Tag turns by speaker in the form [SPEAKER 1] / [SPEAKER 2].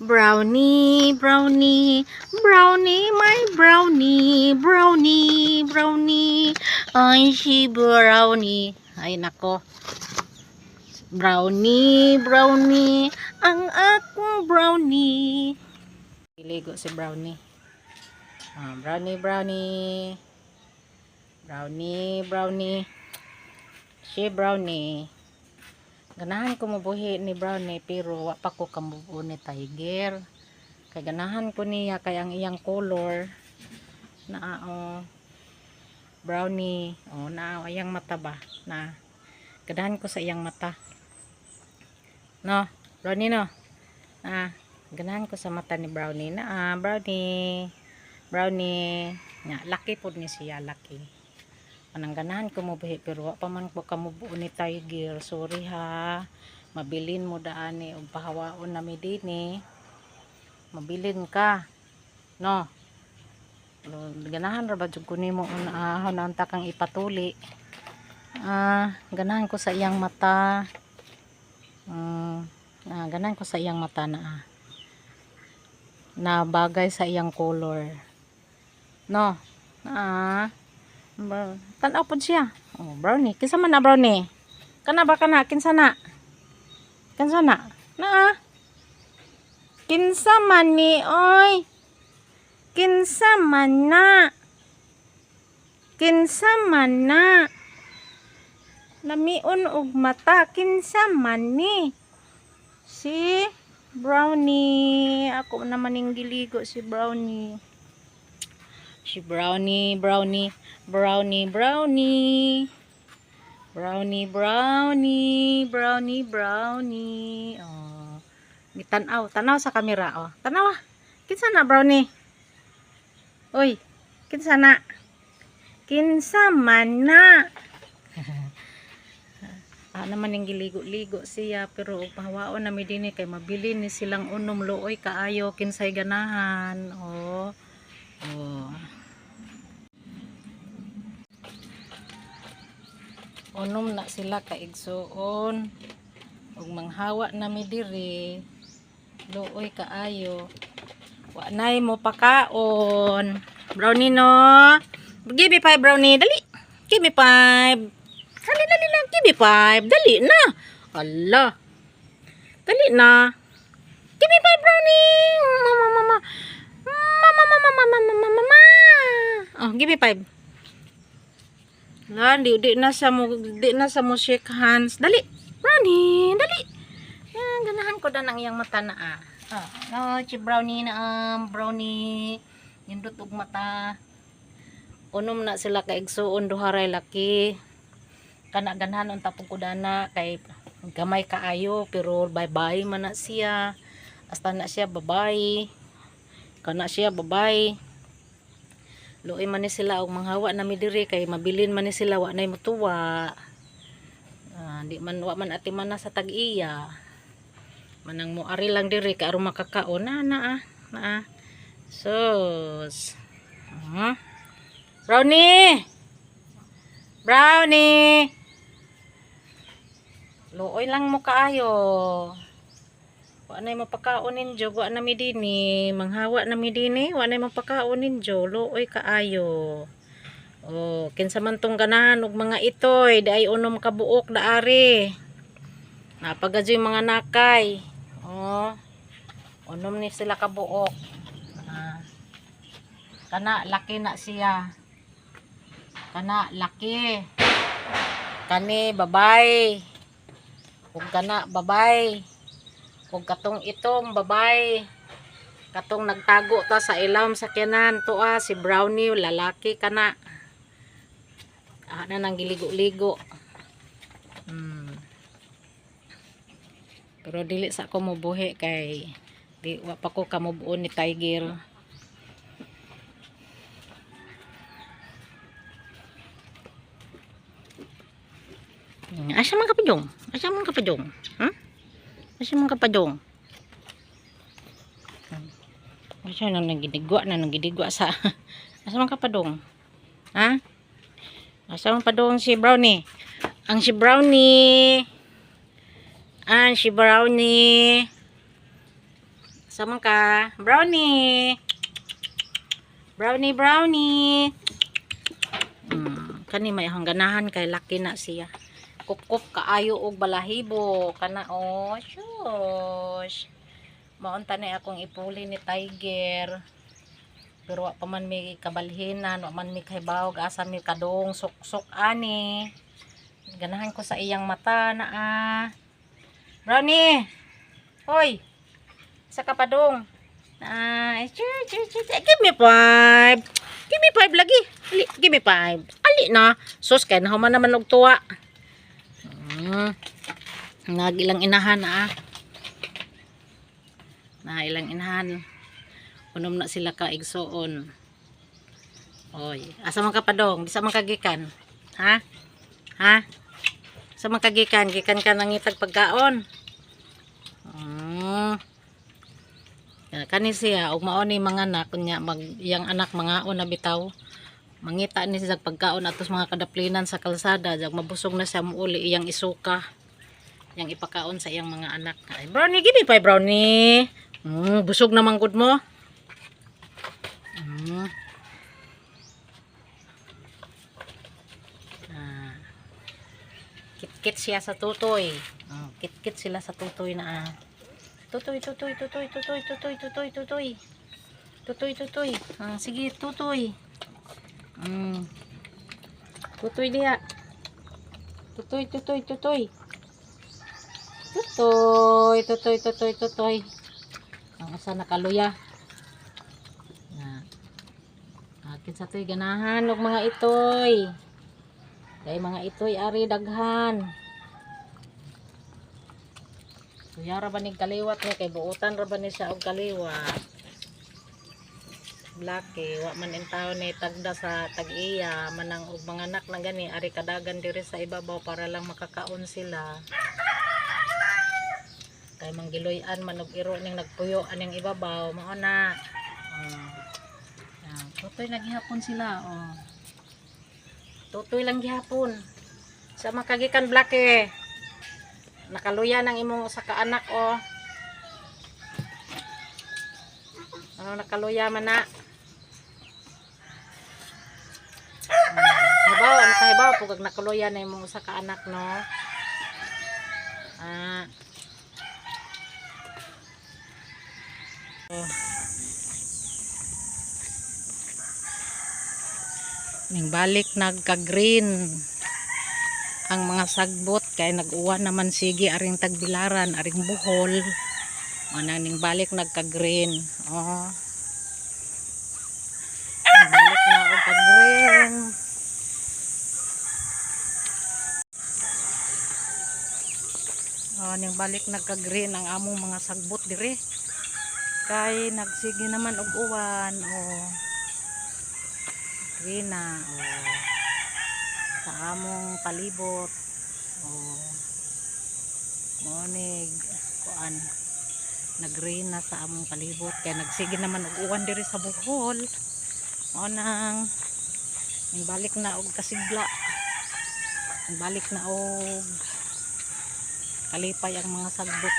[SPEAKER 1] Brownie, brownie, brownie, my brownie, brownie, brownie. Ay, si brownie. Ay, nako. Brownie, brownie, ang akong brownie. Iligo si brownie. Ah, brownie, brownie. Brownie, brownie. Si brownie. Ganahan ko mabuhi ni brownie pero wa pa ko kamubo ni tiger. Kay ganahan ko niya kay ang iyang color na oh, brownie. Oh, na iyang mata ba na ganahan ko sa iyang mata. No, brownie no. Ah, ganahan ko sa mata ni brownie na ah, brownie. Brownie. Nga, laki po ni siya, laki. Anang ganahan ko mo buhi, pero wa pa man ko kamubuo ni Tiger. Sorry ha. Mabilin mo daan ni, o pahawaon na mi. Mabilin ka. No. Ganahan ra ba jud ko nimo una uh, nanta kang ipatuli. Ah, ganahan ko sa iyang mata. Mm, ah, ganahan ko sa iyang mata na ah. na bagay sa iyang color. No. Ah. Tanaw po siya. Oh, brownie. Kinsa man na brownie? Kana ba kana? Kinsa na? Kinsa na? Na. Kinsa man ni oy? Kinsa man na? Kinsa man na? Lamiun og mata. Kinsa man ni? Si Brownie. Ako naman ning giligo si Brownie. Si Brownie, Brownie, Brownie, Brownie. Brownie, Brownie, Brownie, Brownie. Oh. Gitanaw, tanaw sa kamera oh. Tanaw ah. Kinsa na Brownie? Uy, kinsa na? Kinsa man na? ah, naman yung giligo-ligo siya pero pahawaon na mi dinhi kay mabili ni silang unom luoy kaayo kinsay ganahan. Oh. Oh. Unom na sila kaigsuon ug manghawa na mi diri. Luoy kaayo wa nay mo pakaon. Brownie no? Give me five brownie. Dali. Give me five. Dali dali na. Give me five. Dali na. Ala. Dali na. Give me five brownie. Mama mama mama mama mama mama mama oh give me five La, di, di na sa mo, di na sa mo shake hands. Dali, Brownie, dali. Yan, ganahan ko na ng iyang mata na ah. Ah, no, si Brownie na um, Brownie. Nindot og mata. Unom na sila kay igsuon duharay laki. Kana ganahan ang tapong kudana kay gamay kaayo pero bye-bye man na siya. Hasta na siya babae. Kana siya babae. Luoy man ni sila og manghawa na mi diri kay mabilin man ni sila wa nay mutuwa. Ah, di man wa man ati man sa tag-iya. Manang mo ari lang diri kay aron makakaon na na ah. Na ah. Sus. Ah. Brownie. Brownie. Luoy lang mo kaayo. Wa na mapakaon ninyo, wa na mi dini, manghawa na mi dini, wa na mapakaon ninyo, looy kaayo. Oh, kinsa man tong ganahan og mga itoy, daay unom ka buok daari. Napagadyo yung mga nakay. Oh. Unom ni sila ka buok. Ah. Kana laki na siya. Kana laki. Kani babay. Ug kana babay ug katong itong babay katong nagtago ta sa ilawom sa kinan to ah, si brownie lalaki kana ah, na nang giligo-ligo hmm. pero dili sa ko mubuhi kay di wa pa ko kamubuo ni tiger Hmm, Asa man kapadong? Asa man kapadong? Hmm? Asa man kapadong? Asa nang nagidigwa na nagidigwa sa Asa man kapadong? Ha? Asa man padong si Brownie? Ang si Brownie. Ang si Brownie. Asa ka. Brownie. Brownie, brownie. Hmm, kani may hangganahan kay laki na siya. Kup-kup kaayo og balahibo. Kana oh, shush. Maunta na akong ipuli ni Tiger. Pero wa pa man may kabalhinan, wa man may kahibaw, asa may kadong sok-sok ani. Ganahan ko sa iyang mata na ah. Brownie! Hoy! Sa kapadong. Ah, chur, chur. Give me five. Give me five lagi. Ali, give me five. Ali na. Sus, kaya na man naman og tuwa. Hmm. Nagilang inahan ah. Na ilang inahan. Unom na sila ka igsoon. Oy, asa man ka padong? Bisa man kagikan. Ha? Ha? Sa man kagikan, gikan ka nang itag pagkaon. Mm. Ya, kani siya ug mao ni mga anak kunya mag yang anak mga na bitaw. Mangita ni sa pagkaon atos mga kadaplinan sa kalsada, jag mabusog na siya muuli iyang isuka. Yang ipakaon sa iyang mga anak. Ay, brownie, give me five brownie. Mm, busog naman good mo. Mm. Ah. Kit-kit siya sa tutoy. Mm, kit-kit sila sa tutoy na ah. Tutoy, tutoy, tutoy, tutoy, tutoy, tutoy, tutoy. Tutoy, tutoy. Ah, sige, tutoy. Mm. Tutoy diha. Tutoy, tutoy, tutoy. Tutoy, tutoy, tutoy, tutoy. Ang asa nakaluya. Na. Akin sa toy ganahan og mga itoy. Kay mga itoy ari daghan. Kuya ra ba ni kaliwat ni kay buutan ra ba ni siya og kaliwat. Laki, wa man in taon ni tagda sa tag-iya, manang og mga anak na gani ari kadagan diri sa ibabaw para lang makakaon sila. Kay manggiloy-an man og iro ning nagpuyo aning ibabaw, mao na. Oh. Tutoy na gihapon sila, oh. Tutoy lang gihapon. Sa makagikan blake. Nakaluya ng imong sa kaanak oh. Ano nakaluya man na. Hmm. Habaw, ano kahibaw pag nakaluya na imong sa kaanak no. Ah. Oh. Ning balik nagka-green ang mga sagbot kay nag-uwa naman sige aring tagbilaran aring buhol ana ning balik nagka-green oh balik na og ka-green oh ning balik nagka-green ang among mga sagbot dire. Kay nagsige naman og uwan oh green na oh sa among palibot oh monig kuan nagreen na sa among palibot. Kaya nagsige naman og uwan diri sa Bohol. O nang balik na og kasigla. Balik na og kalipay ang mga sagbot